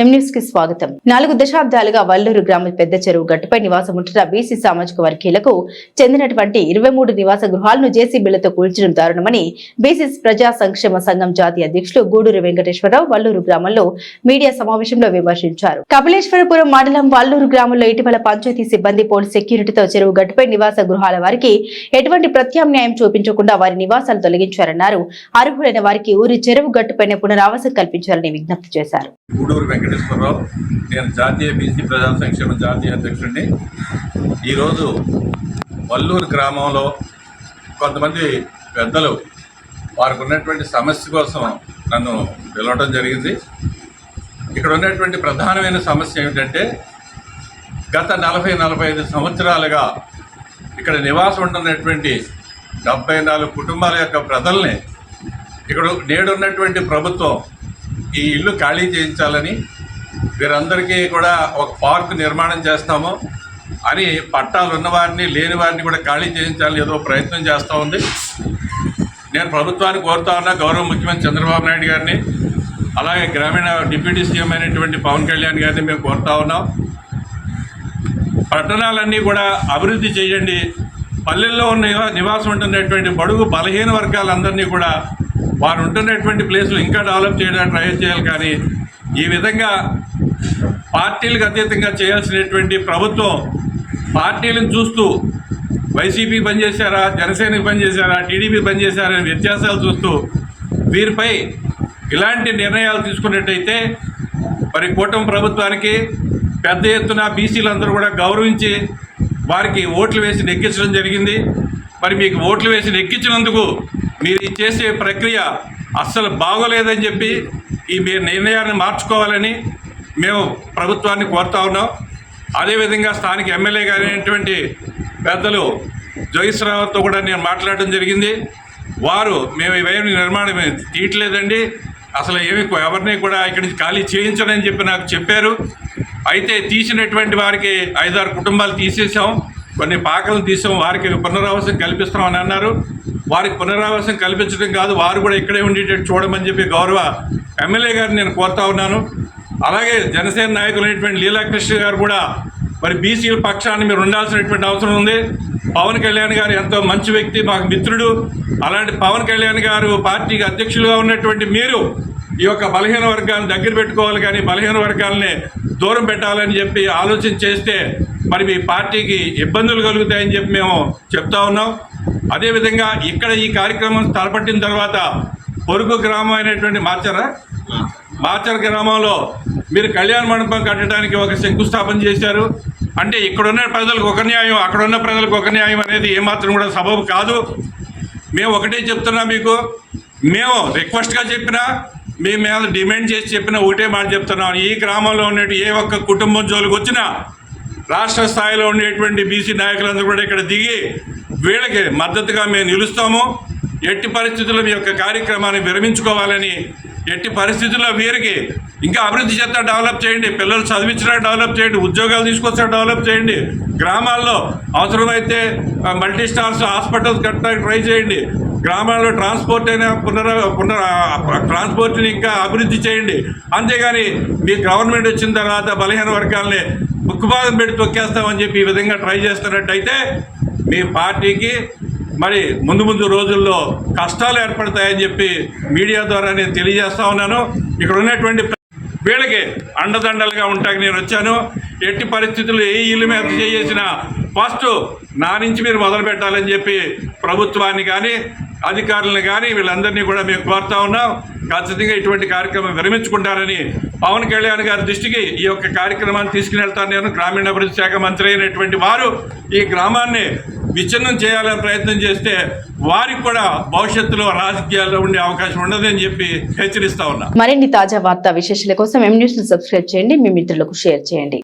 కి స్వాగతం. నాలుగు దశాబ్దాలుగా వల్లూరు గ్రామ పెద్ద చెరువు గట్టుపై నివాసం ఉంటున్న బీసీ సామాజిక వర్గీయులకు చెందినటువంటి ఇరవై మూడు నివాస గృహాలను జేసీబీలతో కూల్చడం దారుణమని బీసీ ప్రజా సంక్షేమ సంఘం జాతీయ అధ్యక్షులు గూడూరు వెంకటేశ్వరరావు వల్లూరు గ్రామంలో మీడియా సమావేశంలో విమర్శించారు. కపిలేశ్వరపురం మండలం వల్లూరు గ్రామంలో ఇటీవల పంచాయతీ సిబ్బంది పోలీస్ సెక్యూరిటీతో చెరువు గట్టుపై నివాస గృహాల వారికి ఎటువంటి ప్రత్యామ్నాయం చూపించకుండా వారి నివాసాలు తొలగించారన్నారు. అర్హులైన వారికి ఊరి చెరువు గట్టుపైన పునరావాసం కల్పించాలని విజ్ఞప్తి చేశారు. వెంకటేశ్వరరావు నేను జాతీయ బీసీ ప్రజా సంక్షేమ జాతీయ అధ్యక్షుడిని. ఈరోజు వల్లూరు గ్రామంలో కొంతమంది పెద్దలు వారికి ఉన్నటువంటి సమస్య కోసం నన్ను పిలవడం జరిగింది. ఇక్కడ ఉన్నటువంటి ప్రధానమైన సమస్య ఏమిటంటే గత నలభై నలభై ఐదు సంవత్సరాలుగా ఇక్కడ నివాసం ఉంటున్నటువంటి డెబ్బై నాలుగు కుటుంబాల యొక్క ప్రజల్ని ఇక్కడ నేడున్నటువంటి ప్రభుత్వం ఈ ఇల్లు ఖాళీ చేయించాలని వీరందరికీ కూడా ఒక పార్క్ నిర్మాణం చేస్తాము. అని పట్టాలు ఉన్నవారిని లేని వారిని కూడా ఖాళీ చేయించాలని ఏదో ప్రయత్నం చేస్తూ ఉంది. నేను ప్రభుత్వాన్ని కోరుతా ఉన్నా గౌరవ ముఖ్యమంత్రి చంద్రబాబు నాయుడు గారిని అలాగే గ్రామీణ డిప్యూటీ సీఎం అయినటువంటి పవన్ కళ్యాణ్ గారిని మేము కోరుతా ఉన్నాం. పట్టణాలన్నీ కూడా అభివృద్ధి చేయండి. పల్లెల్లో ఉన్న నివాసం ఉంటున్నటువంటి బడుగు బలహీన వర్గాలందరినీ కూడా వారు ఉంటున్నటువంటి ప్లేసులు ఇంకా డెవలప్ చేయడానికి ట్రై చేయాలి కానీ ఈ విధంగా పార్టీలకు అతీతంగా చేయాల్సినటువంటి ప్రభుత్వం పార్టీలను చూస్తూ వైసీపీ పనిచేశారా జనసేనకి పనిచేశారా టీడీపీ పనిచేశారా అనే వ్యత్యాసాలు చూస్తూ వీరిపై ఇలాంటి నిర్ణయాలు తీసుకున్నట్టయితే మరి కూటమి ప్రభుత్వానికి పెద్ద ఎత్తున బీసీలందరూ కూడా గౌరవించి వారికి ఓట్లు వేసి నెగ్గించడం జరిగింది. మరి మీకు ఓట్లు వేసి నెగ్గించినందుకు మీరు ఈ చేసే ప్రక్రియ అస్సలు బాగోలేదని చెప్పి ఈ మీ నిర్ణయాన్ని మార్చుకోవాలని మేము ప్రభుత్వాన్ని కోరుతా ఉన్నాం. అదేవిధంగా స్థానిక ఎమ్మెల్యే గారైనటువంటి పెద్దలు జోగిశ్రావుతో కూడా నేను మాట్లాడడం జరిగింది. వారు మేము ఇవేమి నిర్మాణం తీయట్లేదండి. అసలు ఏమి ఎవరిని కూడా ఇక్కడి నుంచి ఖాళీ చేయించడని చెప్పి నాకు చెప్పారు. అయితే తీసినటువంటి వారికి ఐదారు కుటుంబాలు తీసేసాం కొన్ని పాకలను తీసాం. వారికి పునరావాసం కల్పిస్తామని అన్నారు. వారికి పునరావాసం కల్పించడం కాదు వారు కూడా ఇక్కడే ఉండేటట్టు చూడమని చెప్పి గౌరవ ఎమ్మెల్యే గారిని నేను కోరుతా ఉన్నాను. అలాగే జనసేన నాయకులైనటువంటి లీలాకృష్ణ గారు కూడా మరి బీసీల పక్షాన్ని మీరు ఉండాల్సినటువంటి అవసరం ఉంది. పవన్ కళ్యాణ్ గారు ఎంతో మంచి వ్యక్తి మాకు మిత్రుడు. అలాంటి పవన్ కళ్యాణ్ గారు పార్టీకి అధ్యక్షులుగా ఉన్నటువంటి మీరు ఈ యొక్క బలహీన వర్గాలను దగ్గర పెట్టుకోవాలి కానీ బలహీన వర్గాలని దూరం పెట్టాలని చెప్పి ఆలోచన చేస్తే మరి మీ పార్టీకి ఇబ్బందులు కలుగుతాయని చెప్పి మేము చెప్తా ఉన్నాం. అదేవిధంగా ఇక్కడ ఈ కార్యక్రమం తలపట్టిన తర్వాత పొరుగు గ్రామం అయినటువంటి మార్చరా మార్చర్ గ్రామంలో మీరు కళ్యాణ మండపం కట్టడానికి ఒక శంకుస్థాపన చేశారు. అంటే ఇక్కడున్న ప్రజలకు ఒక న్యాయం అక్కడున్న ప్రజలకు ఒక న్యాయం అనేది ఏమాత్రం కూడా సబబు కాదు. మేము ఒకటే చెప్తున్నా మీకు మేము రిక్వెస్ట్గా చెప్పినా మీ మీద డిమాండ్ చేసి చెప్పిన ఒకటే మాట చెప్తున్నాం. ఈ గ్రామంలో ఉన్నట్టు ఏ ఒక్క కుటుంబం జోలికి వచ్చినా రాష్ట్ర స్థాయిలో ఉండేటువంటి బీసీ నాయకులందరూ కూడా ఇక్కడ దిగి వీళ్ళకి మద్దతుగా మేము నిలుస్తాము. ఎట్టి పరిస్థితుల్లో మీ యొక్క కార్యక్రమాన్ని విరమించుకోవాలని ఎట్టి పరిస్థితుల్లో వీరికి ఇంకా అభివృద్ధి చేస్తా డెవలప్ చేయండి పిల్లలు చదివించినా డెవలప్ చేయండి ఉద్యోగాలు తీసుకొస్తా డెవలప్ చేయండి గ్రామాల్లో అవసరమైతే మల్టీ స్టార్స్ హాస్పిటల్స్ కట్టడానికి ట్రై చేయండి గ్రామాల్లో ట్రాన్స్పోర్ట్ అయినా పునర పునర ట్రాన్స్పోర్ట్ని ఇంకా అభివృద్ధి చేయండి. అంతేగాని మీ గవర్నమెంట్ వచ్చిన తర్వాత బలహీన వర్గాల్ని ముక్కుబాదం పెట్టి తొక్కేస్తామని చెప్పి ఈ విధంగా ట్రై చేస్తున్నట్టయితే మీ పార్టీకి మరి ముందు ముందు రోజుల్లో కష్టాలు ఏర్పడతాయని చెప్పి మీడియా ద్వారా నేను తెలియజేస్తా ఉన్నాను. ఇక్కడ ఉన్నటువంటి వీళ్ళకి అండదండలుగా ఉంటాకి నేను వచ్చాను. ఎట్టి పరిస్థితులు ఏ ఇల్లు మీద చేసినా ఫస్ట్ నా నుంచి మీరు మొదలు పెట్టాలని చెప్పి ప్రభుత్వాన్ని కానీ అధికారులను కానీ వీళ్ళందరినీ కూడా మేము కోరుతా ఉన్నాం. ఖచ్చితంగా ఇటువంటి కార్యక్రమం విరమించుకుంటారని పవన్ కళ్యాణ్ గారి దృష్టికి ఈ యొక్క కార్యక్రమాన్ని తీసుకుని నేను. గ్రామీణాభివృద్ధి శాఖ మంత్రి అయినటువంటి వారు ఈ గ్రామాన్ని విచ్ఛిన్నం చేయాలని ప్రయత్నం చేస్తే వారికి కూడా భవిష్యత్తులో రాజకీయాల్లో ఉండే అవకాశం ఉండదని చెప్పి హెచ్చరిస్తా ఉన్నా. మరిన్ని తాజా వార్తా విశేషాల కోసం ఎం న్యూస్ సబ్స్క్రైబ్ చేయండి. మీ మిత్రులకు షేర్ చేయండి.